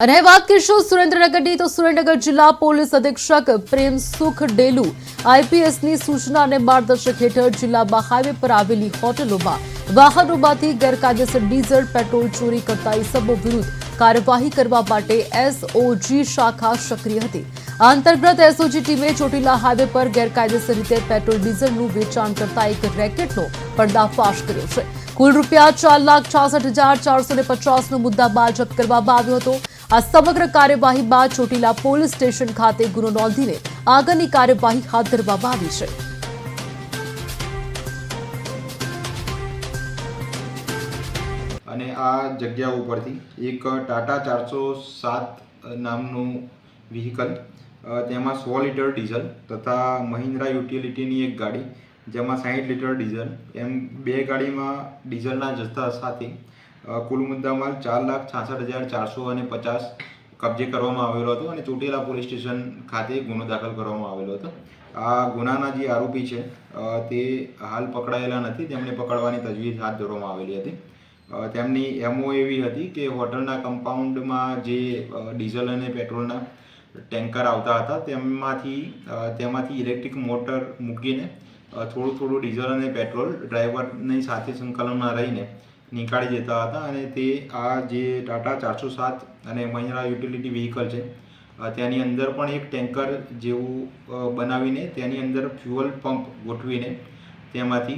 અને વાત કરીશું સુરેન્દ્રનગરની, તો સુરેન્દ્રનગર જિલ્લા પોલીસ અધિક્ષક પ્રેમ સુખ ડેલુ આઈપીએસની સૂચના અને માર્ગદર્શક હેઠળ જિલ્લામાં હાઈવે પર આવેલી હોટલોમાં વાહનોમાંથી ગેરકાયદેસર ડીઝલ, પેટ્રોલ ચોરી કરતા ઇસમો વિરુદ્ધ કાર્યવાહી કરવા માટે એસઓજી શાખા સક્રિય હતી. આ અંતર્ગત એસઓજી ટીમે ચોટીલા હાઈવે પર ગેરકાયદેસર રીતે પેટ્રોલ, ડીઝલનું વેચાણ કરતા એક રેકેટનો પર્દાફાશ કર્યો છે. કુલ રૂપિયા ચાર લાખ છાસઠ હજાર ચારસો ને પચાસનો મુદ્દા બાજપ કરવામાં આવ્યો હતો. આ સમગ્ર કાર્યવાહી બાદ ચોટીલા પોલીસ સ્ટેશન ખાતે ગુનો નોંધીને આગળની કાર્યવાહી હાથ ધરવામાં આવી છે. અને આ જગ્યા ઉપરથી એક ટાટા ચારસો સાત નામનું વ્હીકલ તેમાં સો લીટર ડીઝલ તથા મહિન્દ્રા યુટિલિટીની એક ગાડી, જેમાં સાહીઠ લીટર ડીઝલ. એમ બે ગાડીમાં ડીઝલના જથ્થા સાથે કુલ મુદ્દામાલ ચાર લાખ છાસઠ હજાર ચારસો અને પચાસ કબજે કરવામાં આવેલો હતો અને ચોટીલા પોલીસ સ્ટેશન ખાતે ગુનો દાખલ કરવામાં આવેલો હતો. આ ગુનાના જે આરોપી છે તે હાલ પકડાયેલા નથી. તેમને પકડવાની તજવીજ હાથ ધરવામાં આવેલી હતી. તેમની એમઓ એવી હતી કે હોટલના કમ્પાઉન્ડમાં જે ડીઝલ અને પેટ્રોલના ટેન્કર આવતા હતા, તેમાંથી તેમાંથી ઇલેક્ટ્રિક મોટર મૂકીને થોડું થોડું ડીઝલ અને પેટ્રોલ ડ્રાઈવરની સાથે સંકલનમાં રહીને નીકાળી દેતા હતા અને તે આ જે ટાટા ચારસો સાત અને મહિન્દ્રા યુટિલિટી વ્હીકલ છે તેની અંદર પણ એક ટેન્કર જેવું બનાવીને તેની અંદર ફ્યુઅલ પંપ ગોઠવીને તેમાંથી